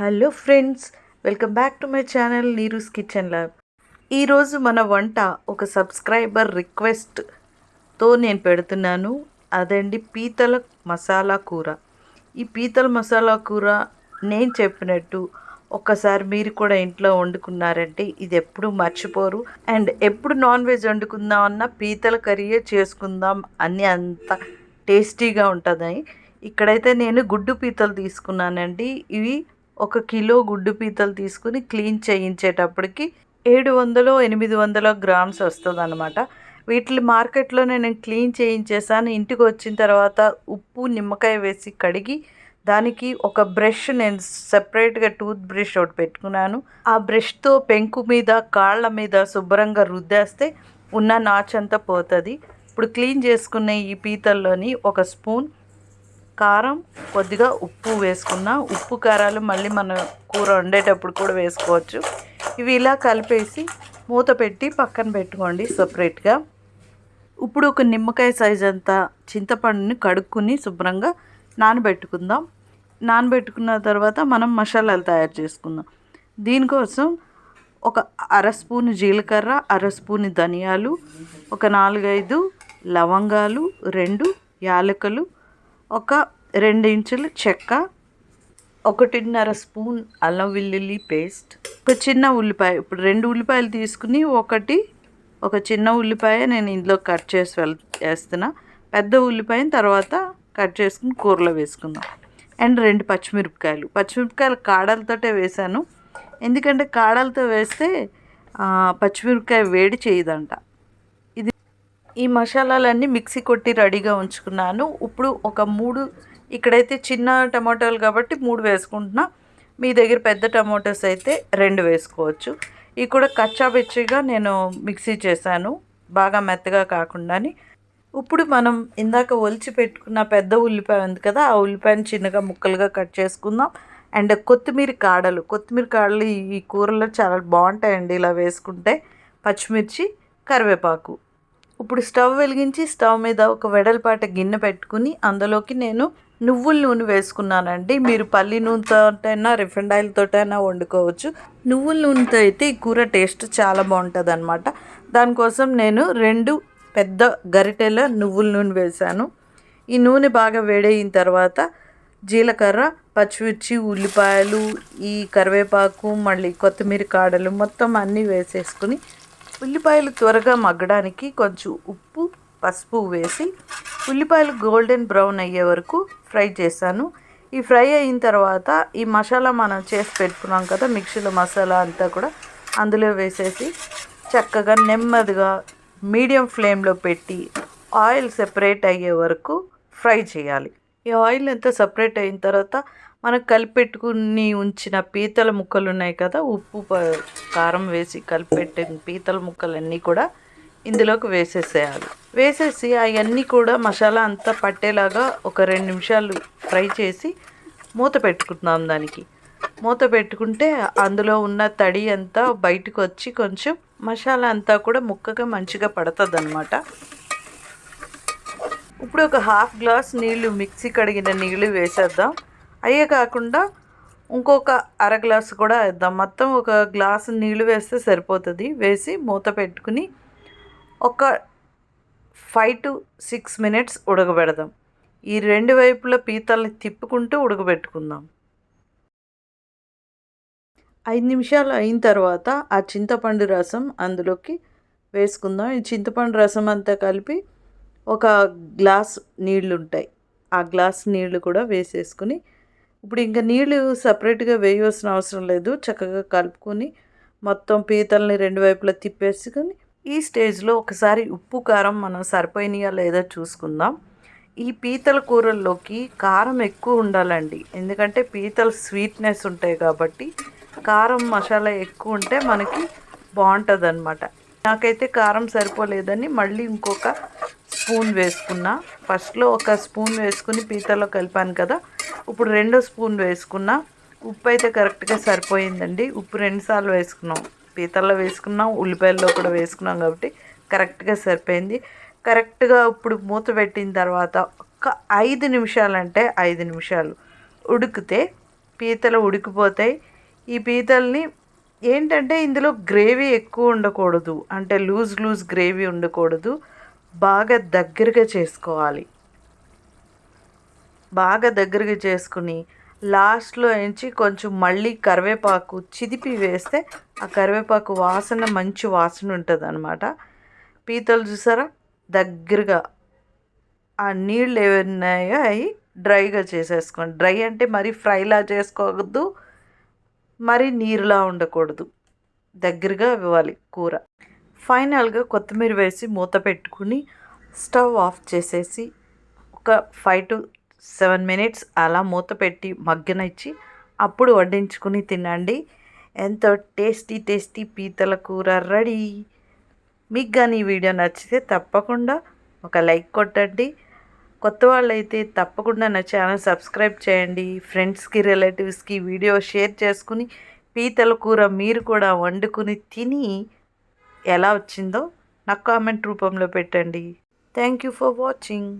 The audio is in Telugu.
Hello friends welcome back to my channel Neeru's kitchen lab. ఈరోజు మన వంట ఒక సబ్స్క్రైబర్ రిక్వెస్ట్తో నేను పెడుతున్నాను. అదండి పీతల మసాలా కూర. ఈ పీతల మసాలా కూర నేను చెప్పినట్టు ఒక్కసారి మీరు కూడా ఇంట్లో వండుకున్నారంటే ఇది ఎప్పుడు మర్చిపోరు. అండ్ ఎప్పుడు నాన్ వెజ్ వండుకుందాం అన్నా పీతల కర్రీయే చేసుకుందాం అని అంత టేస్టీగా ఉంటుంది ఇక్కడైతే నేను గుడ్డు పీతలు తీసుకున్నానండి. ఇవి ఒక కిలో గుడ్డు పీతలు తీసుకుని క్లీన్ చేయించేటప్పటికి ఏడు వందలు ఎనిమిది వందల గ్రామ్స్ వస్తుంది అనమాట వీటిని మార్కెట్లో నేను క్లీన్ చేయించేసాను. ఇంటికి వచ్చిన తర్వాత ఉప్పు నిమ్మకాయ వేసి కడిగి దానికి ఒక బ్రష్ నేను సెపరేట్గా టూత్ బ్రష్ ఒకటి పెట్టుకున్నాను. ఆ బ్రష్తో పెంకు మీద కాళ్ళ మీద శుభ్రంగా రుద్దేస్తే ఉన్న నాచంతా పోతుంది. ఇప్పుడు క్లీన్ చేసుకునే ఈ పీతల్లోని ఒక స్పూన్ కారం కొద్దిగా ఉప్పు వేసుకున్న. ఉప్పు కారాలు మళ్ళీ మన కూర వండేటప్పుడు కూడా వేసుకోవచ్చు. ఇవి ఇలా కలిపేసి మూత పెట్టి పక్కన పెట్టుకోండి సపరేట్గా. ఇప్పుడు ఒక నిమ్మకాయ సైజ్ అంతా చింతపండుని కడుక్కుని శుభ్రంగా నానబెట్టుకుందాం. నానబెట్టుకున్న తర్వాత మనం మసాలాలు తయారు చేసుకుందాం. దీనికోసం ఒక అర స్పూన్ జీలకర్ర అర స్పూన్ ధనియాలు ఒక నాలుగైదు లవంగాలు రెండు యాలకులు ఒక రెండు ఇంచులు చెక్క ఒకటిన్నర స్పూన్ అల్లం వెల్లుల్లి పేస్ట్ ఒక చిన్న ఉల్లిపాయ. ఇప్పుడు రెండు ఉల్లిపాయలు తీసుకుని ఒకటి ఒక చిన్న ఉల్లిపాయ నేను ఇందులో కట్ చేసి వెళ్ వేస్తున్నా. పెద్ద ఉల్లిపాయని తర్వాత కట్ చేసుకుని కూరలో వేసుకుందాం. అండ్ రెండు పచ్చిమిరపకాయలు. పచ్చిమిరపకాయలు కాడలతోటే వేసాను ఎందుకంటే కాడలతో వేస్తే పచ్చిమిరపకాయ వేడి చేయదంట. ఈ మసాలాలన్నీ మిక్సీ కొట్టి రెడీగా ఉంచుకున్నాను. ఇప్పుడు ఒక మూడు ఇక్కడైతే చిన్న టమాటాలు కాబట్టి మూడు వేసుకుంటున్నా. మీ దగ్గర పెద్ద టమాటోస్ అయితే రెండు వేసుకోవచ్చు. ఇవి కూడా కచ్చాబెచ్చిగా నేను మిక్సీ చేశాను. బాగా మెత్తగా కాకుండాని. ఇప్పుడు మనం ఇందాక ఒలిచి పెట్టుకున్న పెద్ద ఉల్లిపాయ ఉంది కదా ఆ ఉల్లిపాయని చిన్నగా ముక్కలుగా కట్ చేసుకుందాం. అండ్ కొత్తిమీర కాడలు కొత్తిమీర కాడలు ఈ కూరలో చాలా బాగుంటాయండి ఇలా వేసుకుంటే. పచ్చిమిర్చి కరివేపాకు. ఇప్పుడు స్టవ్ వెలిగించి స్టవ్ మీద ఒక వెడల్పాట గిన్నె పెట్టుకుని అందులోకి నేను నువ్వుల నూనె వేసుకున్నానండి. మీరు పల్లి నూనెతోటైనా రిఫైండ్ ఆయిల్తోటైనా వండుకోవచ్చు. నువ్వుల నూనెతో అయితే ఈ కూర టేస్ట్ చాలా బాగుంటుంది అనమాట దానికోసం నేను రెండు పెద్ద గరిటెల నువ్వుల నూనె వేశాను. ఈ నూనె బాగా వేడయిన తర్వాత జీలకర్ర పచ్చిమిర్చి ఉల్లిపాయలు ఈ కరివేపాకు మళ్ళీ కొత్తిమీర కాడలు మొత్తం అన్నీ వేసేసుకుని ఉల్లిపాయలు త్వరగా మగ్గడానికి కొంచెం ఉప్పు పసుపు వేసి ఉల్లిపాయలు గోల్డెన్ బ్రౌన్ అయ్యే వరకు ఫ్రై చేశాను. ఈ ఫ్రై అయిన తర్వాత ఈ మసాలా మనం చేసి పెట్టుకున్నాం కదా మిక్సీలో మసాలా అంతా కూడా అందులో వేసేసి చక్కగా నెమ్మదిగా మీడియం ఫ్లేమ్లో పెట్టి ఆయిల్ సెపరేట్ అయ్యే వరకు ఫ్రై చేయాలి. ఈ ఆయిల్ అంతా సపరేట్ అయిన తర్వాత మనం కలిపెట్టుకుని ఉంచిన పీతల ముక్కలు ఉన్నాయి కదా ఉప్పు కారం వేసి కలిపెట్టిన పీతల ముక్కలన్నీ కూడా ఇందులోకి వేసేసేయాలి. వేసేసి అవన్నీ కూడా మసాలా అంతా పట్టేలాగా ఒక రెండు నిమిషాలు ఫ్రై చేసి మూత పెట్టుకుందాం దానికి. మూత పెట్టుకుంటే అందులో ఉన్న తడి అంతా బయటకు వచ్చి కొంచెం మసాలా అంతా కూడా ముక్కగా మంచిగా పడుతుంది అనమాట ఇప్పుడు ఒక హాఫ్ గ్లాస్ నీళ్ళు మిక్సీ కడిగిన నీళ్ళు వేసేద్దాం. అయ్యే కాకుండా ఇంకొక అర గ్లాసు కూడా వేద్దాం. మొత్తం ఒక గ్లాసు నీళ్ళు వేస్తే సరిపోతుంది. వేసి మూత పెట్టుకుని ఒక ఫైవ్ టు సిక్స్ మినిట్స్ ఉడకబెడదాం. ఈ రెండు వైపుల పీతల్ని తిప్పుకుంటూ ఉడకబెట్టుకుందాం. ఐదు నిమిషాలు అయిన తర్వాత ఆ చింతపండు రసం అందులోకి వేసుకుందాం. ఈ చింతపండు రసం అంతా కలిపి ఒక గ్లాస్ నీళ్ళు ఉంటాయి ఆ గ్లాస్ నీళ్ళు కూడా వేసేసుకుని ఇప్పుడు ఇంకా నీళ్ళు సపరేట్గా వేయవలసిన అవసరం లేదు. చక్కగా కలుపుకొని మొత్తం పీతల్ని రెండు వైపులా తిప్పేసుకొని ఈ స్టేజ్లో ఒకసారి ఉప్పు కారం మనం సరిపోయినాయా లేదా చూసుకుందాం. ఈ పీతల కూరల్లోకి కారం ఎక్కువ ఉండాలండి. ఎందుకంటే పీతలు స్వీట్నెస్ ఉంటాయి కాబట్టి కారం మసాలా ఎక్కువ ఉంటే మనకి బాగుంటుంది అనమాట నాకైతే కారం సరిపోలేదని మళ్ళీ ఇంకొక స్పూన్ వేసుకున్నా. ఫస్ట్లో ఒక స్పూన్ వేసుకుని పీతలో కలిపాను కదా ఇప్పుడు రెండో స్పూన్ వేసుకున్నా ఉప్పు అయితే కరెక్ట్గా సరిపోయిందండి. ఉప్పు రెండుసార్లు వేసుకున్నాం. పీతల్లో వేసుకున్నాం ఉల్లిపాయల్లో కూడా వేసుకున్నాం కాబట్టి కరెక్ట్గా సరిపోయింది. కరెక్ట్గా ఇప్పుడు మూత పెట్టిన తర్వాత ఒక ఐదు నిమిషాలు అంటే ఐదు నిమిషాలు ఉడికితే పీతలు ఉడికిపోతాయి. ఈ పీతల్ని ఏంటంటే ఇందులో గ్రేవీ ఎక్కువ ఉండకూడదు. అంటే లూజ్ లూజ్ గ్రేవీ ఉండకూడదు. బాగా దగ్గరగా చేసుకోవాలి. బాగా దగ్గరగా చేసుకుని లాస్ట్లో ఎంచి కొంచెం మళ్ళీ కరివేపాకు చిదిపి వేస్తే ఆ కరివేపాకు వాసన మంచి వాసన ఉంటుంది అనమాట పీతలు చూసారా? దగ్గరగా ఆ నీళ్ళు ఏమన్నాయో అవి డ్రైగా చేసేసుకోండి. డ్రై అంటే మరీ ఫ్రైలా చేసుకోవద్దు మరి నీరులా ఉండకూడదు. దగ్గరగా ఇవ్వాలి కూర. ఫైనల్గా కొత్తిమీర వేసి మూత పెట్టుకుని స్టవ్ ఆఫ్ చేసేసి ఒక ఫైవ్ టు సెవెన్ మినిట్స్ అలా మూత పెట్టి మగ్గనిచ్చి అప్పుడు వడ్డించుకుని తినండి. ఎంతో టేస్టీ టేస్టీ పీతల కూర రెడీ. మీకు కానీ ఈ వీడియో నచ్చితే తప్పకుండా ఒక లైక్ కొట్టండి. కొత్త వాళ్ళైతే తప్పకుండా నా ఛానల్ సబ్స్క్రైబ్ చేయండి. ఫ్రెండ్స్కి రిలేటివ్స్కి వీడియో షేర్ చేసుకుని పీతల కూర మీరు కూడా వండుకుని తిని ఎలా వచ్చిందో నాకు కామెంట్ రూపంలో పెట్టండి. Thank you for watching.